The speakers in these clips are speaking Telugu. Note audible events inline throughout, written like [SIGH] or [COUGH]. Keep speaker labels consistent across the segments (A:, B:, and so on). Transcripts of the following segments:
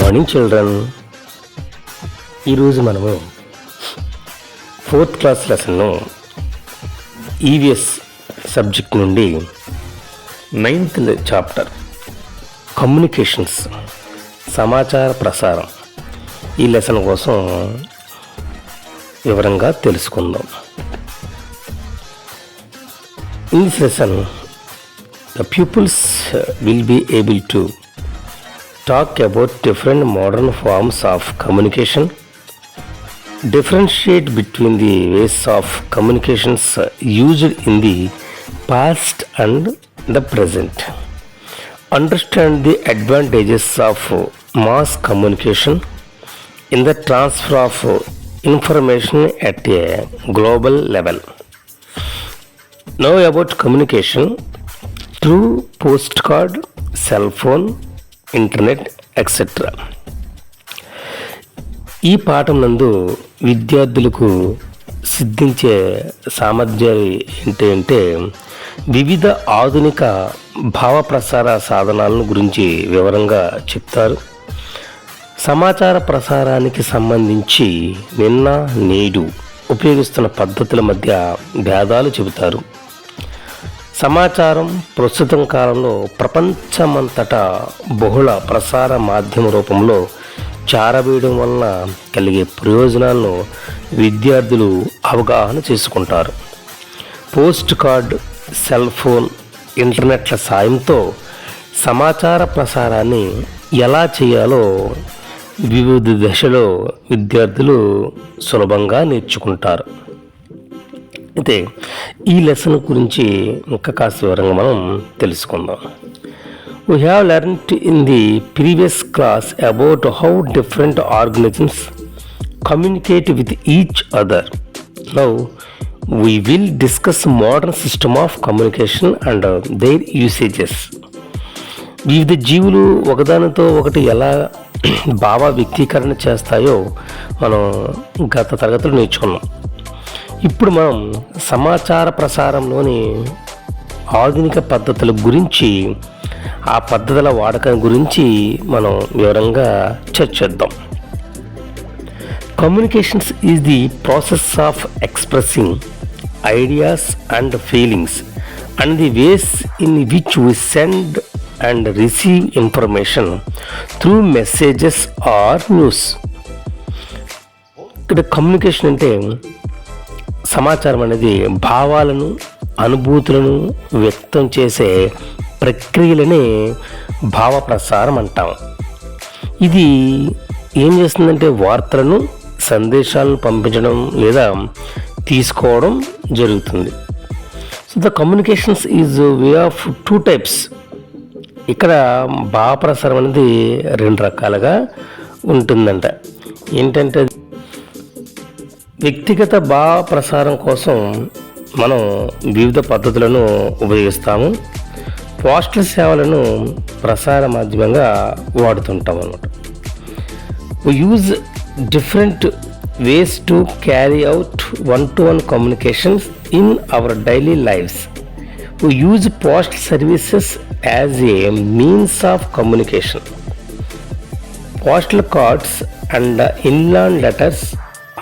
A: మార్నింగ్ చిల్డ్రన్ ఈరోజు మనము ఫోర్త్ క్లాస్ లెసన్ను ఈవిఎస్ సబ్జెక్ట్ నుండి నైన్త్ చాప్టర్ కమ్యూనికేషన్స్ సమాచార ప్రసారం ఈ లెసన్ కోసం వివరంగా తెలుసుకుందాం. In this lesson the peoples will be able to talk about different modern forms of communication, differentiate between the ways of communications used in the past and the present, understand the advantages of mass communication in the transfer of information at a global level. Know about communication through postcard, cell phone, internet etcetera ఈ పాఠం నందు విద్యార్థులకు సిద్ధించే సామర్థ్యాలు ఏంటి అంటే వివిధ ఆధునిక భావ ప్రసార సాధనాలను గురించి వివరంగా చెప్తారు. సమాచార ప్రసారానికి సంబంధించి నిన్న నేడు ఉపయోగిస్తున్న పద్ధతుల మధ్య భేదాలు చెబుతారు. సమాచారం ప్రస్తుతం కాలంలో ప్రపంచమంతటా బహుళ ప్రసార మాధ్యమ రూపంలో చారవేయడం వలన కలిగే ప్రయోజనాలను విద్యార్థులు అవగాహన చేసుకుంటారు. పోస్ట్ కార్డ్ సెల్ ఫోన్ ఇంటర్నెట్ల సాయంతో సమాచార ప్రసారాన్ని ఎలా చేయాలో వివిధ దశలో విద్యార్థులు సులభంగా నేర్చుకుంటారు. అయితే ఈ లెసన్ గురించి ఇంకా కాస్త వివరంగా మనం తెలుసుకుందాం. We have learned in the previous class about how different organisms communicate with each other now we will discuss modern system of communication and their usages వివిధ జీవులు ఒకదానితో ఒకటి ఎలా [CLEARS THROAT] భావ వ్యక్తీకరణ చేస్తాయో మనం గత తరగతులు నేర్చుకున్నాం. ఇప్పుడు మనం సమాచార ప్రసారంలోని ఆధునిక పద్ధతుల గురించి ఆ పద్ధతుల వాడకం గురించి మనం వివరంగా చర్చిద్దాం communications is the process of expressing ideas and feelings and the ways in which we send and receive information through messages or news ఇక్కడ కమ్యూనికేషన్ అంటే సమాచారం అనేది భావాలను అనుభూతులను వ్యక్తం చేసే ప్రక్రియలని భావ ప్రసారం అంటాం. ఇది ఏం చేస్తుందంటే వార్తలను సందేశాలను పంపించడం లేదా తీసుకోవడం జరుగుతుంది. So the communications is way of two types ఇక్కడ భావప్రసారం అనేది రెండు రకాలుగా ఉంటుందంట. ఏంటంటే వ్యక్తిగత భావ ప్రసారం కోసం మనం వివిధ పద్ధతులను ఉపయోగిస్తాము. పోస్టల్ సేవలను ప్రసార మాధ్యమంగా వాడుతుంటాం అనమాట use different ways to carry out one to one communications in our daily lifes use post services as a means of communication postal cards and inland letters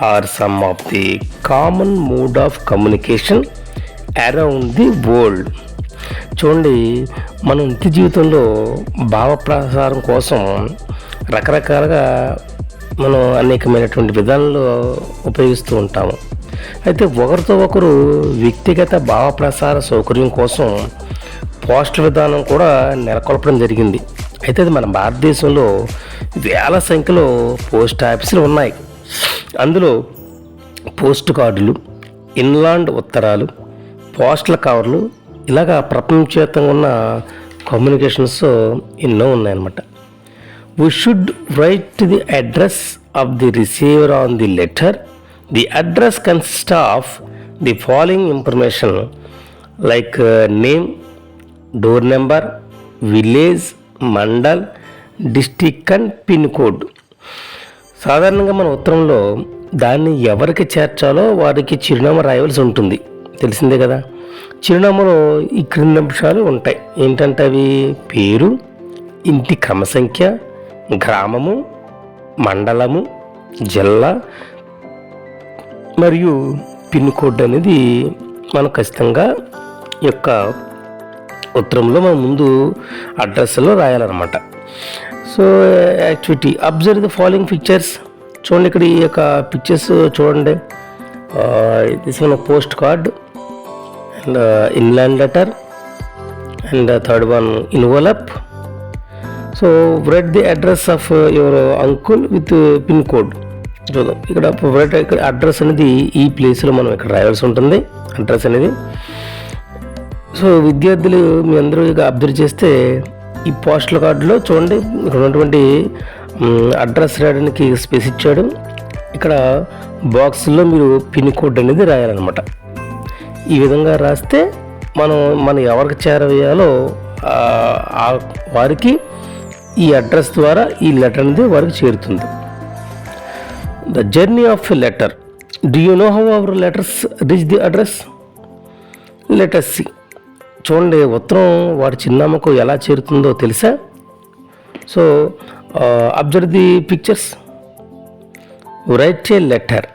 A: are some of the common mode of communication around the world చూడండి మన నిత్య జీవితంలో భావ ప్రసారం కోసం రకరకాలుగా మనం అనేకమైనటువంటి విధానంలో ఉపయోగిస్తూ ఉంటాము. అయితే ఒకరితో ఒకరు వ్యక్తిగత భావ ప్రసార సౌకర్యం కోసం పోస్టల్ విధానం కూడా నెలకొల్పడం జరిగింది. అయితే అది మన భారతదేశంలో వేల సంఖ్యలో పోస్ట్ ఆఫీసులు ఉన్నాయి. అందులో పోస్ట్ కార్డులు ఇన్లాండ్ ఉత్తరాలు పోస్టల్ కవర్లు ఇలాగా ప్రపంచవ్యాప్తంగా ఉన్న కమ్యూనికేషన్స్ ఎన్నో ఉన్నాయన్నమాట. We should write the address of the receiver on the letter the address consist of the following information like name door number village mandal district and pin code సాధారణంగా మన ఉత్తరంలో దాన్ని ఎవరికి చేర్చాలో వారికి చిరునామా రాయవలసి ఉంటుంది. తెలిసిందే కదా? చిరునామాలో ఈ క్రింది అంశాలు ఉంటాయి. ఏంటంటే అవి పేరు ఇంటి క్రమ సంఖ్య గ్రామము మండలము జిల్లా మరియు పిన్ కోడ్ అనేది మనం ఖచ్చితంగా యొక్క ఉత్తరంలో మనం ముందు అడ్రస్లో రాయాలన్నమాట. So activity observe the following pictures చూడండి ఇక్కడ ఈ యొక్క పిక్చర్స్ చూడండి. This one postcard and inland letter and third one envelope so read the address of your uncle with pin code చూద్దాం. ఇక్కడ రైట్ ఇక్కడ అడ్రస్ అనేది ఈ ప్లేస్లో మనం ఇక్కడ రాయాల్సి ఉంటుంది. అడ్రస్ అనేది. సో విద్యార్థులు మీ అందరూ ఇక అబ్జర్వ్ చేస్తే ఈ పోస్టల్ కార్డులో చూడండి ఇక్కడ ఉన్నటువంటి అడ్రస్ రాయడానికి స్పేస్ ఇచ్చాడు. ఇక్కడ బాక్స్లో మీరు పిన్ కోడ్ అనేది రాయాలన్నమాట. ఈ విధంగా రాస్తే మనం మనం ఎవరికి చేరవేయాలో వారికి ఈ అడ్రస్ ద్వారా ఈ లెటర్ అనేది వారికి చేరుతుంది. The journey of a letter. Do you know how our letters reach the address? Letters see. చూడండి ఉత్తరం వాడి చిన్నమ్మకు ఎలా చేరుతుందో తెలుసా? So observe the pictures right a letter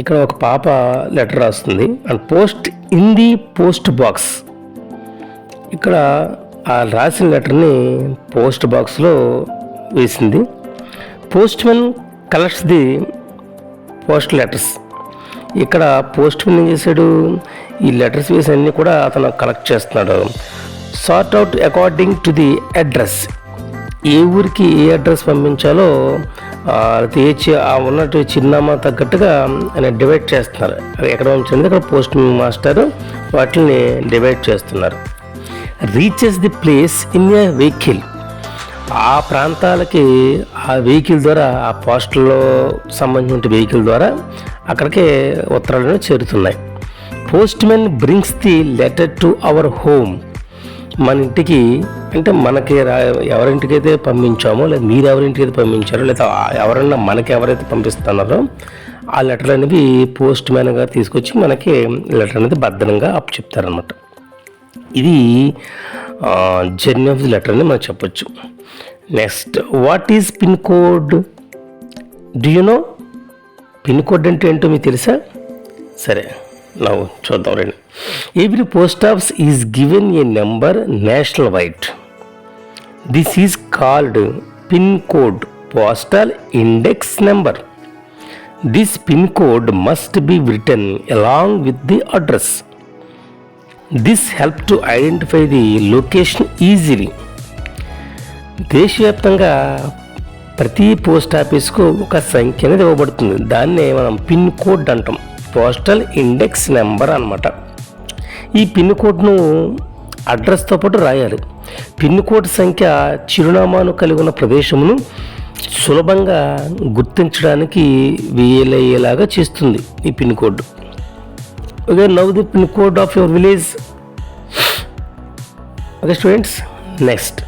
A: ఇక్కడ ఒక పాప లెటర్ రాస్తుంది. And post in the post box ఇక్కడ ఆ రాసిన లెటర్ని పోస్ట్ బాక్స్లో వేసింది. Postmen collects the post letters ఇక్కడ పోస్ట్ ఏం చేశాడు? ఈ లెటర్స్ వేసి అన్నీ కూడా అతను కలెక్ట్ చేస్తున్నాడు. Sort out according to the address ఏ ఊరికి ఏ అడ్రస్ పంపించాలో తీర్చి ఏ ఆ ఉన్నట్టు చిరునామా తగ్గట్టుగా ఆయన డివైడ్ చేస్తున్నారు. ఎక్కడ పంపించింది అక్కడ పోస్ట్ మాస్టర్ వాటిని డివైడ్ చేస్తున్నారు. Reaches the place in a vehicle ఆ ప్రాంతాలకి ఆ వెహికల్ ద్వారా ఆ పోస్టల్లో సంబంధించిన వెహికల్ ద్వారా అక్కడికే ఉత్తరాలు చేరుతున్నాయి. Postmen brings the letter to our home మన ఇంటికి అంటే మనకి రా- ఎవరింటికైతే పంపించామో లేదా మీరు ఎవరింటికి అయితే పంపించారో లేదా ఎవరన్నా మనకి ఎవరైతే పంపిస్తున్నారో ఆ లెటర్ అనేది పోస్ట్ మ్యాన్ గారు తీసుకొచ్చి మనకి లెటర్ అనేది భద్రంగా అప్ చెప్తారనమాట ఇది జర్నీ ఆఫ్ ది లెటర్ అని మనం చెప్పొచ్చు. Next what is pin code do you know pin code అంటే ఏంటో మీకు తెలుసా? సరే నవ్వు చూద్దాం రండి. Every post office is given a number national wide this is called pin code postal index number this pin code must be written along with the address this help to identify the location easily దేశవ్యాప్తంగా ప్రతి పోస్ట్ ఆఫీస్కు ఒక సంఖ్య అనేది ఇవ్వబడుతుంది. దాన్నే మనం పిన్ కోడ్ అంటాం. పోస్టల్ ఇండెక్స్ నెంబర్ అన్నమాట. ఈ పిన్ కోడ్ను అడ్రస్తో పాటు రాయాలి. పిన్ కోడ్ సంఖ్య చిరునామాను కలిగి ఉన్న ప్రదేశమును సులభంగా గుర్తించడానికి వీలయ్యేలాగా చేస్తుంది ఈ pin code. Okay now the pin code of your village okay students next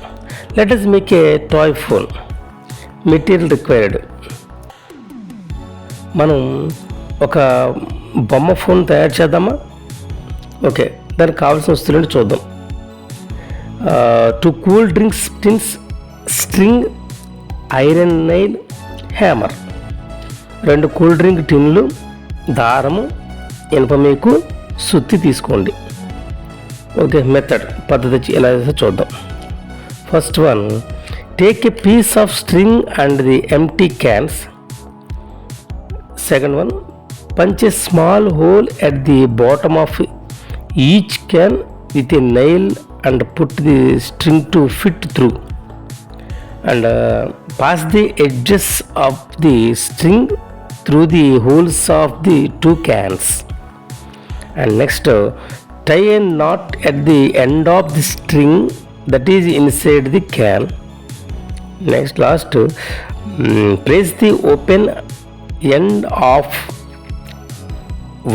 A: let us make a toy phone material required. మనం ఒక బొమ్మ ఫోన్ తయారు చేద్దామా? ఓకే దానికి కావాల్సిన వస్తువులను చూద్దాం. Two cool drinks tins string iron nail hammer రెండు కూల్ డ్రింక్ టిన్లు దారము ఇనుప మీకు సుత్తి తీసుకోండి. ఓకే మెథడ్ పద్ధతి ఎలా చేస్తే చూద్దాం. First one take a piece of string and the empty cans. Second one punch a small hole at the bottom of each can with a nail and put the string to fit through. And uh, pass the edges of the string through the holes of the two cans. And next uh, tie a knot at the end of the string that is inside the can. Next last mm, the open end of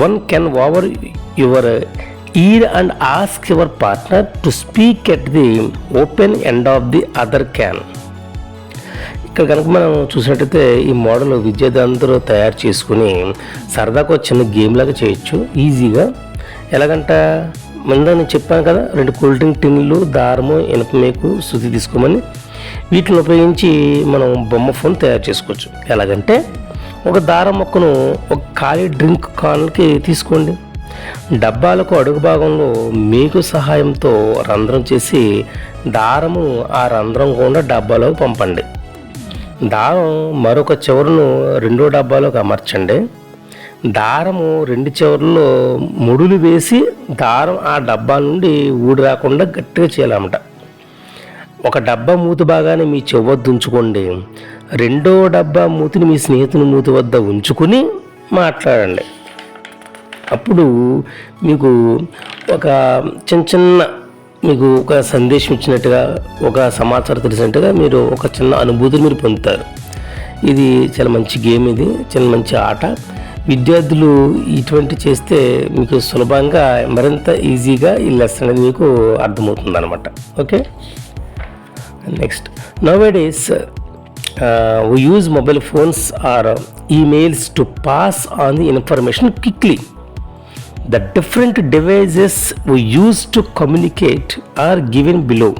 A: one can over your your ear and ask your partner to speak at the open end of the other can. ఇక్కడ కనుక మనం చూసినట్టయితే ఈ మోడల్ విద్యార్థులందరూ తయారు చేసుకుని సరదాగా చిన్న గేమ్ లాగా చేయొచ్చు. ఈజీగా ఎలాగంట? ముందు నేను చెప్పాను కదా రెండు కూల్ డ్రింక్ టిన్లు దారము ఇనప మేకు శుద్ధి తీసుకోమని. వీటిని ఉపయోగించి మనం బొమ్మ ఫోన్ తయారు చేసుకోవచ్చు. ఎలాగంటే ఒక దారం మొక్కను ఒక ఖాళీ డ్రింక్ కాన్కి తీసుకోండి. డబ్బాలకు అడుగు భాగంలో మీకు సహాయంతో రంధ్రం చేసి దారము ఆ రంధ్రం గుండా డబ్బాలోకి పంపండి. దారం మరొక చివరను రెండో డబ్బాలోకి అమర్చండి. దారము రెండు చివరల్లో ముడులు వేసి దారం ఆ డబ్బా నుండి ఊడి రాకుండా గట్టిగా చేయాలన్నమాట. ఒక డబ్బా మూతి బాగానే మీ చెవద్దు ఉంచుకోండి. రెండో డబ్బా మూతిని మీ స్నేహితుని మూతి వద్ద ఉంచుకుని మాట్లాడండి. అప్పుడు మీకు ఒక చిన్న చిన్న మీకు ఒక సందేశం ఇచ్చినట్టుగా ఒక సమాచారం తెలిసినట్టుగా మీరు ఒక చిన్న అనుభూతిని మీరు పొందుతారు. ఇది చాలా మంచి గేమ్ ఇది చాలా మంచి ఆట. విద్యార్థులు ఇటువంటి చేస్తే మీకు సులభంగా మరింత ఈజీగా ఈ లెసన్ అనేది మీకు అర్థమవుతుంది అనమాట okay? Next nowadays we use mobile phones or emails to pass on the information quickly the different devices we use to communicate are given below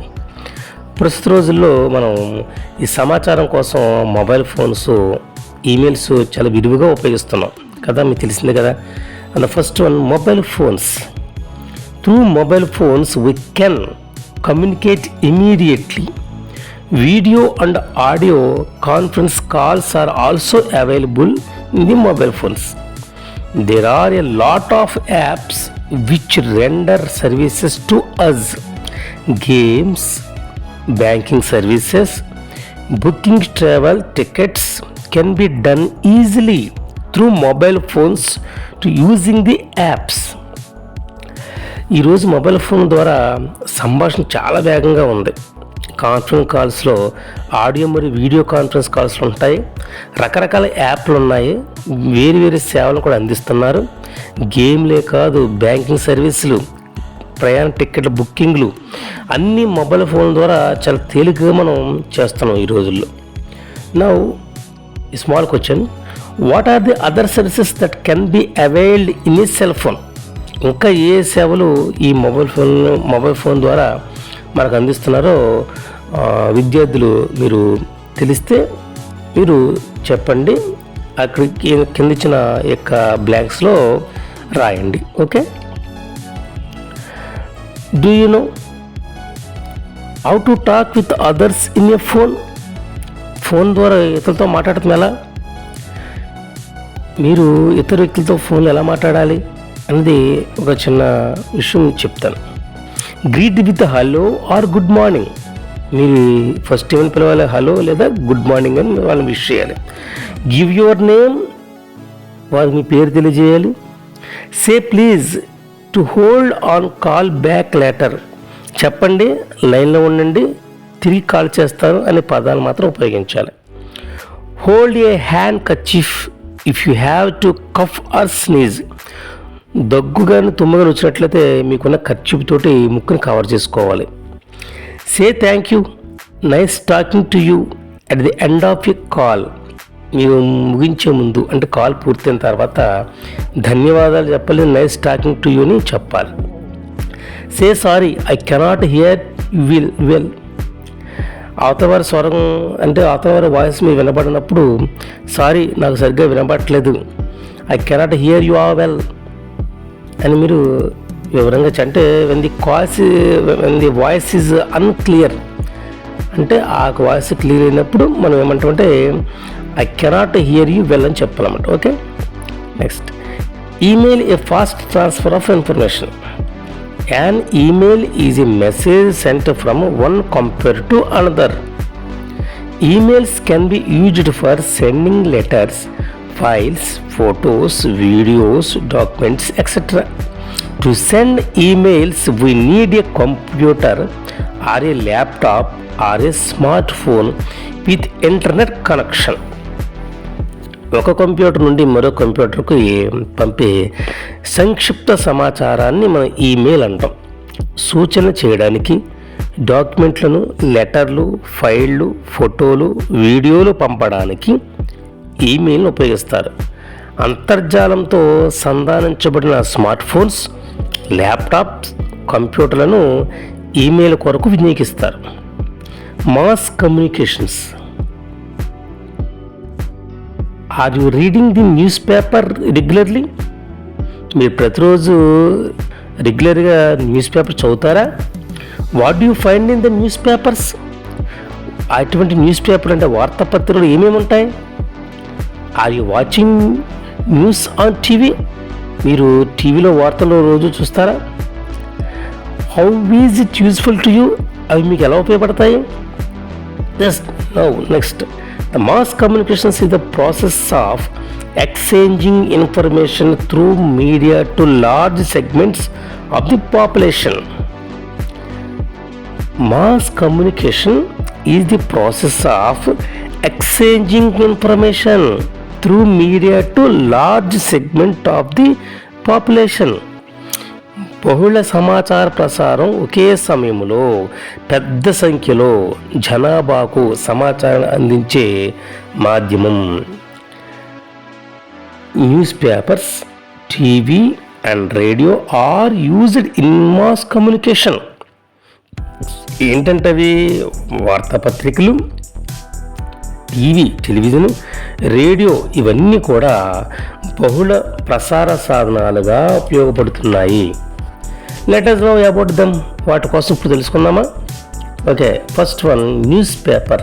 A: ప్రస్తుత రోజుల్లో మనం ఈ సమాచారం కోసం మొబైల్ ఫోన్స్ ఈమెయిల్స్ చాలా విరివిగా ఉపయోగిస్తున్నాం. కదా మీకు తెలిసిందే కదా? And first one mobile phones through mobile phones we can communicate immediately video and audio conference calls are also available in the mobile phones. There are a lot of apps which render services to us games banking services booking travel tickets can be done easily through mobile phones to using the apps ఈరోజు మొబైల్ ఫోన్ ద్వారా సంభాషణ చాలా వేగంగా ఉంది. కాన్ఫరెన్స్ కాల్స్లో ఆడియో మరియు వీడియో కాన్ఫరెన్స్ కాల్స్ ఉంటాయి. రకరకాల యాప్లు ఉన్నాయి. వేరు వేరు సేవలు కూడా అందిస్తున్నారు. గేమ్లే కాదు బ్యాంకింగ్ సర్వీసులు ప్రయాణ టికెట్ల బుకింగ్లు అన్నీ మొబైల్ ఫోన్ ద్వారా చాలా తేలికగా మనం చేస్తున్నాం ఈ రోజుల్లో. Now small question what are the other services that can be availed in ఈ సెల్ ఫోన్ ఇంకా ఏ సేవలు ఈ మొబైల్ ఫోన్ మొబైల్ ఫోన్ ద్వారా మనకు అందిస్తున్నారో విద్యార్థులు మీరు తెలిస్తే మీరు చెప్పండి. అక్కడికి కిందిచ్చిన యొక్క బ్లాంక్స్లో రాయండి. Okay? Do you know how to talk with others in a phone phone ద్వారా ఇతరులతో మాట్లాడటం ఎలా? మీరు ఇతర వ్యక్తులతో ఫోన్ ఎలా మాట్లాడాలి? అనేది ఒక చిన్న విషయం చెప్తాను. Greet with hello or good morning మీరు ఫస్ట్ ఏమని పిలవాలి? హలో లేదా గుడ్ మార్నింగ్ అని వాళ్ళని విష్ చేయాలి. గివ్ యువర్ నేమ్ వారికి మీ పేరు తెలియజేయాలి. Say please to hold on call back later చెప్పండి లైన్లో ఉండండి తిరిగి కాల్ చేస్తాను అనే పదాలు మాత్రం ఉపయోగించాలి. Hold a handkerchief if you have to cough or sneeze దగ్గు కానీ తుమ్మగాని వచ్చినట్లయితే మీకున్న ఖర్చు తోటి ముక్కుని కవర్ చేసుకోవాలి. Say thank you nice talking to you at the end of you call మీరు ముగించే ముందు అంటే కాల్ పూర్తయిన తర్వాత ధన్యవాదాలు చెప్పాలి నైస్ టాకింగ్ టు యూని చెప్పాలి. Say sorry I cannot hear will well అవతవారి స్వరం అంటే అవతవారి వాయిస్ మీరు వినబడినప్పుడు సారీ నాకు సరిగ్గా వినబడట్లేదు. I cannot hear you are well అని మీరు వివరంగా అంటే when the calls when the voice is unclear అంటే ఆ వాయిస్ క్లియర్ అయినప్పుడు మనం ఏమంటామంటే I cannot hear you well అని చెప్పాలన్నమాట. Okay next email a fast transfer of information an email is a message sent from one compare to another emails can be used for sending letters files photos videos documents etcetera To send emails, we need a computer or a laptop or a smartphone with internet connection. ఒక కంప్యూటర్ నుండి మరో కంప్యూటర్కు పంపే సంక్షిప్త సమాచారాన్ని మనం ఈమెయిల్ అంటాం సూచన చేయడానికి డాక్యుమెంట్లను లెటర్లు ఫైళ్ళు ఫోటోలు వీడియోలు పంపడానికి ఈమెయిల్ని ఉపయోగిస్తారు అంతర్జాలంతో సంధానించబడిన స్మార్ట్ ఫోన్స్ ల్యాప్టాప్స్ కంప్యూటర్లను ఈమెయిల్ కొరకు వినియోగిస్తారు. Mass communications. Are you reading the newspaper regularly? మీరు ప్రతిరోజు రెగ్యులర్గా న్యూస్ పేపర్ చదువుతారా? What you find in the newspapers? అటువంటి న్యూస్ పేపర్ అంటే వార్తాపత్రికలు ఏమేమి ఉంటాయి? Are you watching news on TV. మీరు టీవీలో వార్తలు రోజు చూస్తారా? How is it useful to you? అవి మీకు ఎలా ఉపయోగపడతాయి? Next now next. The mass communications is the process of exchanging information through media to large segments of the population. Mass communication is the process of exchanging information. Through media to large segment of the population బహుళ సమాచార ప్రసారం ఒకే సమయంలో పెద్ద సంఖ్యలో జనాభాకు సమాచారం అందించే మాధ్యమం. Newspapers TV and radio are used in mass communication ఏంటంటే అవి వార్తాపత్రికలు టీవీ టెలివిజన్ రేడియో ఇవన్నీ కూడా బహుళ ప్రసార సాధనాలుగా ఉపయోగపడుతున్నాయి. లెటర్స్ నో అబౌట్ దమ్ వాటి కోసం ఇప్పుడు తెలుసుకుందామా? Okay first one newspaper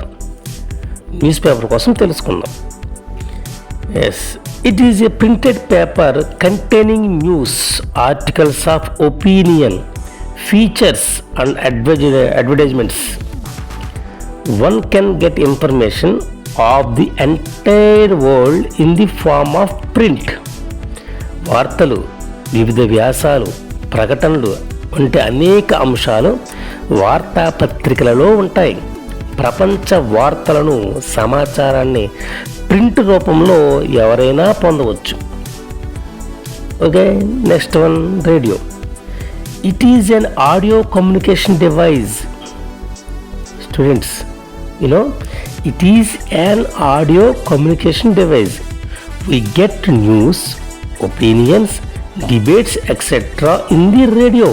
A: newspaper కోసం తెలుసుకుందాం. Yes it is a printed paper containing news articles of opinion features and advertise advertisements one can get information of the entire world in the form of print వార్తలు వివిధ వ్యాసాలు ప్రకటనలు వంటి అనేక అంశాలు వార్తాపత్రికలలో ఉంటాయి. ప్రపంచ వార్తలను సమాచారాన్ని ప్రింట్ రూపంలో ఎవరైనా పొందవచ్చు. Okay next one radio. It is an audio communication device students you know it is an audio communication device we get news opinions debates etc in the radio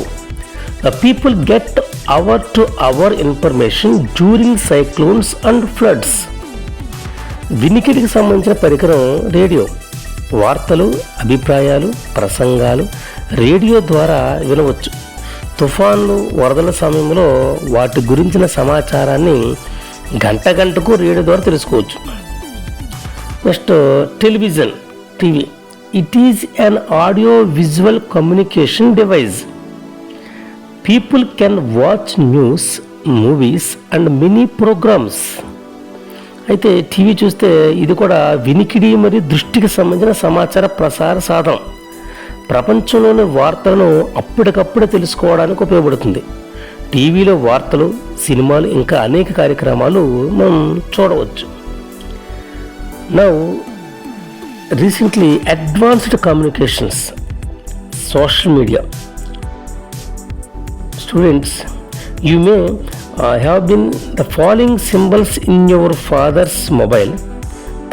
A: the people get hour to hour information during cyclones and floods వినికిడికి సంబంధించిన పరికరం రేడియో వార్తలు అభిప్రాయాలు ప్రసంగాలు రేడియో ద్వారా వినవచ్చు తుఫాన్లు వరదల సమయంలో వాటి గురించిన సమాచారాన్ని గంట గంటకు రేడియో ద్వారా తెలుసుకోవచ్చు. Next television TV. It is an audio visual communication device people can watch news movies and mini programmes అయితే టీవీ చూస్తే ఇది కూడా వినికిడి మరియు దృష్టికి సంబంధించిన సమాచార ప్రసార సాధనం. ప్రపంచంలోని వార్తలను అప్పటికప్పుడే తెలుసుకోవడానికి ఉపయోగపడుతుంది. టీవీలో వార్తలు సినిమాలు ఇంకా అనేక కార్యక్రమాలు మనం చూడవచ్చు. Now recently advanced communications social media students you may have been the following symbols in your father's mobile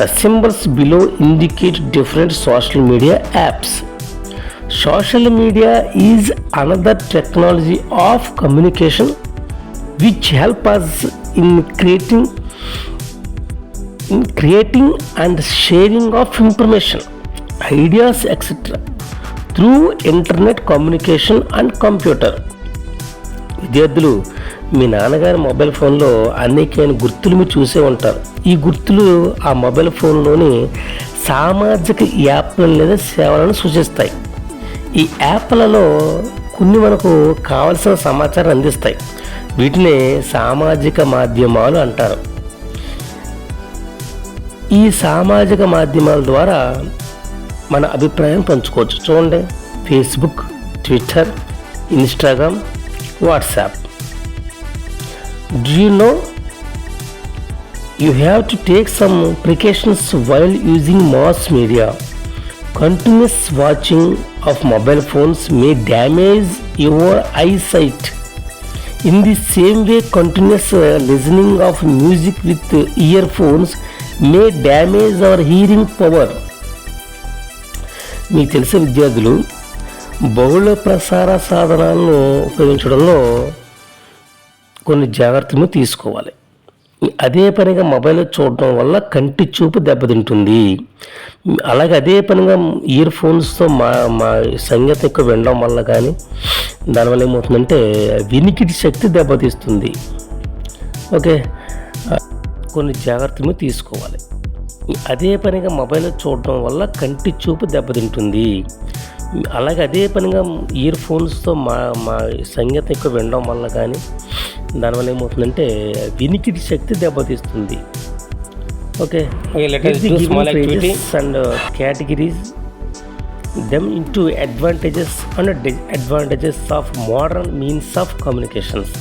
A: the symbols below indicate different social media apps social media is another technology of communication which help us in creating in creating and sharing of information ideas etcetera through internet communication and computer విద్యార్థులు మీ నాన్నగారి మొబైల్ ఫోన్లో అనేకమైన గుర్తులు మీరు చూసే ఉంటారు. ఈ గుర్తులు ఆ మొబైల్ ఫోన్లోని సామాజిక యాప్లను లేదా సేవలను సూచిస్తాయి. ఈ యాప్లలో కొన్ని మనకు కావలసిన సమాచారం అందిస్తాయి. వీటిని సామాజిక మాధ్యమాలు అంటారు. ఈ సామాజిక మాధ్యమాల ద్వారా మన అభిప్రాయం పంచుకోవచ్చు. చూడండి. Facebook Twitter Instagram WhatsApp do know you have to take some precautions while using mass media continuous watching of mobile phones may damage your eyesight in the same way continuous uh, listening of music with uh, earphones may damage our hearing power మీకు తెలిసిన విద్యార్థులు బహుళ ప్రసార సాధనాలను ఉపయోగించడంలో కొన్ని జాగ్రత్తలు తీసుకోవాలి అదే పనిగా మొబైల్ చూడటం వల్ల కంటి చూపు దెబ్బతింటుంది. అలాగే అదే పనిగా ఇయర్ ఫోన్స్తో మా మా సంగీతం ఎక్కువ వినడం వల్ల కానీ దానివల్ల ఏమవుతుందంటే వినికిడి శక్తి దెబ్బతీస్తుంది. ఓకే? కొన్ని జాగ్రత్తలు తీసుకోవాలి. అదే పనిగా మొబైల్ చూడటం వల్ల కంటి చూపు దెబ్బతింటుంది. అలాగే అదే పనిగా ఇయర్ ఫోన్స్తో మా మా సంగీతం ఎక్కువ వినడం వల్ల కానీ దానివల్ల ఏమవుతుందంటే వినికిడి శక్తి దెబ్బతీస్తుంది. Okay. And categories them into advantages and disadvantages of modern means of communications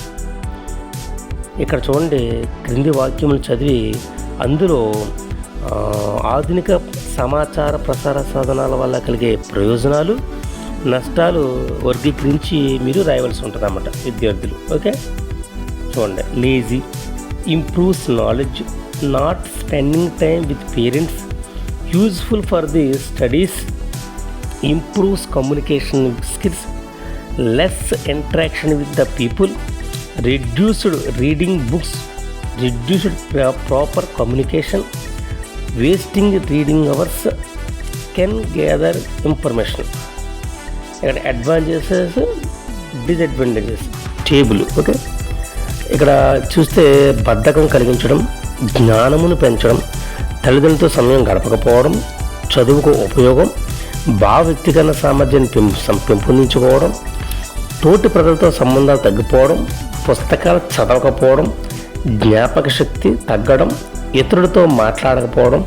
A: ఇక్కడ చూడండి క్రింది వాక్యములు చదివి అందులో ఆధునిక సమాచార ప్రసార సాధనాల వల్ల కలిగే ప్రయోజనాలు నష్టాలు వర్గీకరించి మీరు రాయవలసి ఉంటుంది అన్నమాట విద్యార్థులు. ఓకే చూడండి. Lazy improves knowledge not spending time with parents useful for the studies improves communication skills less interaction with the people reduced reading books reduced proper communication wasting reading hours can gather information ఇక్కడ అడ్వాంటేజెస్ డిసడ్వాంటేజెస్ టేబుల్ ఓకే ఇక్కడ చూస్తే బద్ధకం కలిగించడం జ్ఞానమును పెంచడం తల్లిదండ్రులతో సమయం గడపకపోవడం చదువుకు ఉపయోగం భావ వ్యక్తీకరణ సామర్థ్యాన్ని పెంపొందించుకోవడం తోటి ప్రజలతో సంబంధాలు తగ్గిపోవడం పుస్తకాలు చదవకపోవడం జ్ఞాపక శక్తి తగ్గడం ఇతరులతో మాట్లాడకపోవడం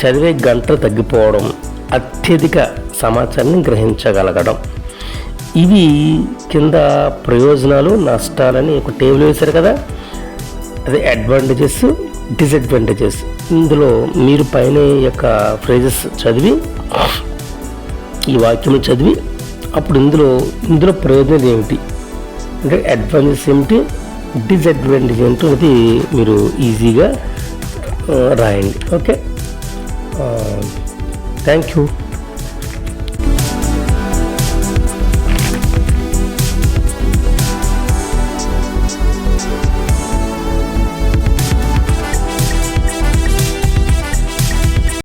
A: చదివే గంటలు తగ్గిపోవడం అత్యధిక సమాచారాన్ని గ్రహించగలగడం. ఇవి కింద ప్రయోజనాలు నష్టాలని ఒక టేబుల్ వేశారు కదా. అదే అడ్వాంటేజెస్ డిసడ్వాంటేజెస్ ఇందులో మీరు పైన యొక్క ఫ్రేజెస్ చదివి ఈ వాక్యం చదివి అప్పుడు ఇందులో ఇందులో ప్రయోజనాలు ఏమిటి? అంటే అడ్వాంటేజెస్ ఏమిటి? డిసడ్వాంటేజ్ ఏంటో అది మీరు ఈజీగా రాయండి. Okay thank you